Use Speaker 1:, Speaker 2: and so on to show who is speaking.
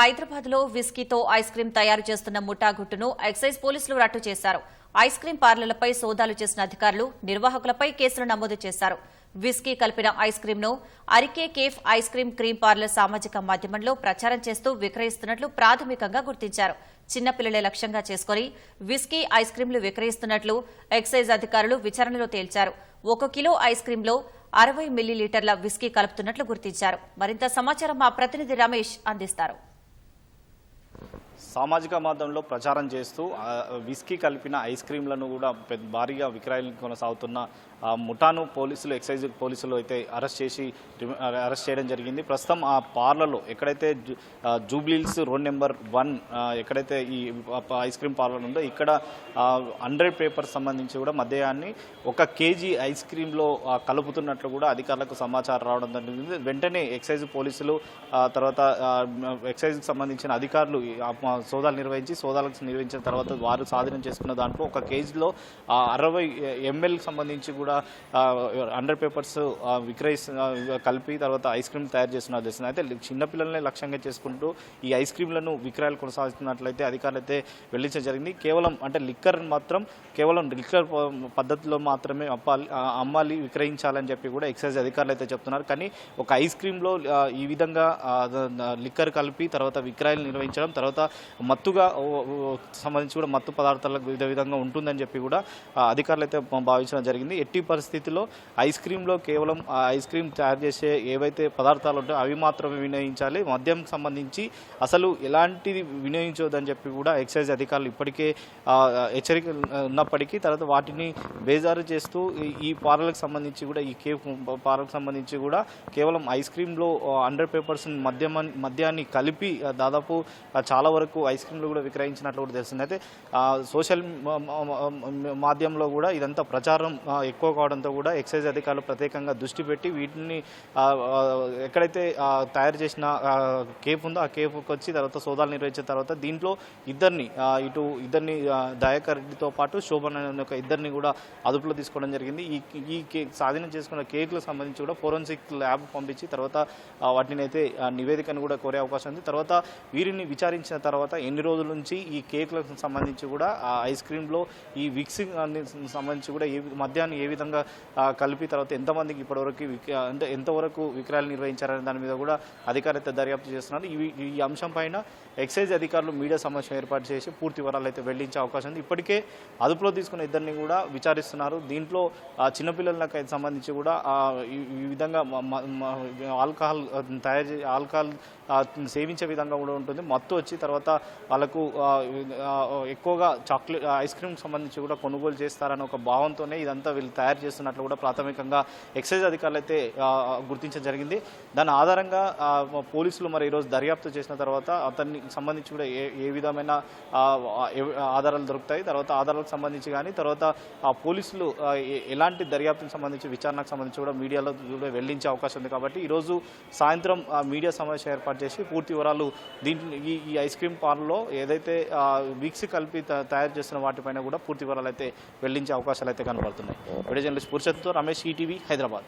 Speaker 1: హైదరాబాద్లో విస్కీతో ice cream తయారు చేస్తున్న ముఠా గుట్టును ఎక్సైజ్ పోలీసులు రట్టు చేశారు. ఐస్ క్రీం పార్లర్లపై సోదాలు చేసిన అధికారులు నిర్వాహకులపై కేసులు నమోదు చేశారు. విస్కీ కలిపిన ice క్రీంను Arike cafe ice cream cream parlour సామాజిక మాధ్యమంలో ప్రచారం చేస్తూ విక్రయిస్తున్నట్లు ప్రాథమికంగా గుర్తించారు. చిన్నపిల్లలే లక్ష్యంగా చేసుకుని విస్కీ ఐస్ క్రీంలు విక్రయిస్తున్నట్లు ఎక్సైజ్ అధికారులు విచారణలో తేల్చారు. ఒక కిలో ఐస్ క్రీంలో అరవై మిల్లీలీటర్ల విస్కీ కలుపుతున్నట్లు గుర్తించారు. మరింత సమాచారం మా ప్రతినిధి రమేష్ అందిస్తారు. Mm-hmm.
Speaker 2: సామాజిక మాధ్యమంలో ప్రచారం చేస్తూ విస్కీ కలిపిన ఐస్ క్రీంలను కూడా పెద్ద భారీగా విక్రయాలను కొనసాగుతున్న ముఠాను పోలీసులు ఎక్సైజ్ పోలీసులు అయితే అరెస్ట్ చేసి అరెస్ట్ చేయడం జరిగింది. ప్రస్తుతం ఆ పార్లర్లో ఎక్కడైతే జూ- రోడ్ నెంబర్ వన్ ఎక్కడైతే ఈ ఐస్ క్రీమ్ పార్లర్ ఉందో ఇక్కడ హండ్రెడ్ పేపర్స్ సంబంధించి కూడా మధ్యాహ్నాన్ని ఒక కేజీ ఐస్ క్రీంలో కలుపుతున్నట్లు కూడా అధికారులకు సమాచారం రావడం జరిగింది. వెంటనే ఎక్సైజ్ పోలీసులు తర్వాత ఎక్సైజ్కి సంబంధించిన అధికారులు మా సోదాలు నిర్వహించి సోదాలకు నిర్వహించిన తర్వాత వారు స్వాధీనం చేసుకున్న దాంట్లో ఒక కేజీలో అరవై ఎంఎల్ సంబంధించి కూడా అండర్ పేపర్స్ విక్రయిస్తు కలిపి తర్వాత ఐస్ క్రీమ్ తయారు చేస్తున్నారు తెలిసింది అయితే చిన్నపిల్లలనే లక్ష్యంగా చేసుకుంటూ ఈ ఐస్ క్రీమ్లను విక్రయాలు కొనసాగుతున్నట్లయితే అధికారులు అయితే వెల్లించడం జరిగింది. కేవలం అంటే లిక్కర్ మాత్రం కేవలం లిక్కర్ పద్ధతిలో మాత్రమే అప్పాలి అమ్మాలి విక్రయించాలని చెప్పి కూడా ఎక్సైజ్ అధికారులు అయితే చెప్తున్నారు. కానీ ఒక ఐస్ క్రీమ్లో ఈ విధంగా లిక్కర్ కలిపి తర్వాత విక్రయాలు నిర్వహించడం తర్వాత మత్తుగా సంబంధించి కూడా మత్తు పదార్థాలకు వివిధ విధంగా ఉంటుందని చెప్పి కూడా అధికారులు అయితే భావించడం జరిగింది. ఎట్టి పరిస్థితిలో ఐస్ క్రీమ్లో కేవలం ఐస్ క్రీమ్ తయారు చేసే ఏవైతే పదార్థాలు ఉంటాయో అవి మాత్రమే వినియోగించాలి. మద్యం సంబంధించి అసలు ఎలాంటిది వినియోగించవద్దని చెప్పి కూడా ఎక్సైజ్ అధికారులు ఇప్పటికే హెచ్చరిక ఉన్నప్పటికీ తర్వాత వాటిని బేజారు చేస్తూ ఈ- ఈ పార్లకు సంబంధించి కూడా ఈ కేఫ్ పార్లకు సంబంధించి కూడా కేవలం ఐస్ క్రీమ్లో హండ్రెడ్ పేపర్స్ మద్యం మద్యాన్ని కలిపి దాదాపు చాలా వరకు ఐస్ క్రీమ్లు కూడా విక్రయించినట్లు కూడా తెలిసింది అయితే సోషల్ మాధ్యమంలో కూడా ఇదంతా ప్రచారం ఎక్కువ కావడంతో కూడా ఎక్సైజ్ అధికారులు ప్రత్యేకంగా దృష్టి పెట్టి వీటిని ఎక్కడైతే తయారు చేసిన కేఫ్ ఉందో ఆ కేఫ్కి వచ్చి తర్వాత సోదాలు నిర్వహించిన తర్వాత దీంట్లో ఇద్దరిని ఇటు ఇద్దరిని ఆ, దయాకర్ రెడ్డితో పాటు శోభన్ అనే ఒక ఇద్దరిని కూడా అదుపులో తీసుకోవడం జరిగింది. ఈ ఈ కేక్ స్వాధీనం చేసుకున్న కేకులకు సంబంధించి కూడా ఫోరెన్సిక్ ల్యాబ్ పంపించి తర్వాత వాటిని అయితే నివేదికను కూడా కోరే అవకాశం ఉంది. తర్వాత వీరిని విచారించిన తర్వాత తర్వాత ఎన్ని రోజుల నుంచి ఈ కేక్లకు సంబంధించి కూడా ఆ ఐస్ క్రీమ్లో ఈ విక్సింగ్ సంబంధించి కూడా ఏ మద్యాన్ని ఏ విధంగా కలిపి తర్వాత ఎంతమందికి ఇప్పటివరకు అంటే ఎంతవరకు విక్రయాలు నిర్వహించారనే దాని మీద కూడా అధికారులైతే దర్యాప్తు చేస్తున్నారు. ఇవి ఈ అంశం పైన ఎక్సైజ్ అధికారులు మీడియా సమావేశం ఏర్పాటు చేసి పూర్తి వివరాలు అయితే వెళ్ళించే అవకాశం ఉంది. ఇప్పటికే అదుపులో తీసుకున్న ఇద్దరిని కూడా విచారిస్తున్నారు. దీంట్లో చిన్నపిల్లలకు సంబంధించి కూడా ఈ విధంగా ఆల్కహాల్ తయారు చే ఆల్కహాల్ సేవించే విధంగా కూడా ఉంటుంది. మత్తు వచ్చి తర్వాత వాళ్ళకు ఎక్కువగా చాక్లెట్ ఐస్ క్రీమ్ సంబంధించి కూడా కొనుగోలు చేస్తారని ఒక భావంతోనే ఇదంతా వీళ్ళు తయారు చేస్తున్నట్లు కూడా ప్రాథమికంగా ఎక్సైజ్ అధికారులు అయితే గుర్తించడం జరిగింది. దాని ఆధారంగా పోలీసులు మరి ఈరోజు దర్యాప్తు చేసిన తర్వాత అతన్ని సంబంధించి కూడా ఏ ఏ విధమైన ఆధారాలు దొరుకుతాయి. తర్వాత ఆధారాలకు సంబంధించి కానీ తర్వాత ఆ పోలీసులు ఎలాంటి దర్యాప్తుకు సంబంధించి విచారణకు సంబంధించి కూడా మీడియాలో కూడా వెల్లించే అవకాశం ఉంది. కాబట్టి ఈరోజు సాయంత్రం ఆ, మీడియా సమావేశం ఏర్పాటు చేసి పూర్తి వివరాలు దీంట్లో ఈ ఈ ఐస్ క్రీమ్ పార్లర్లో ఏదైతే వీక్స్ విక్స్ కలిపి తయారు చేస్తున్న వాటిపైన కూడా పూర్తి వివరాలు అయితే వెల్లించే అవకాశాలు అయితే కనబడుతున్నాయి. Video journalist Purushottam Ramesh ETV Hyderabad.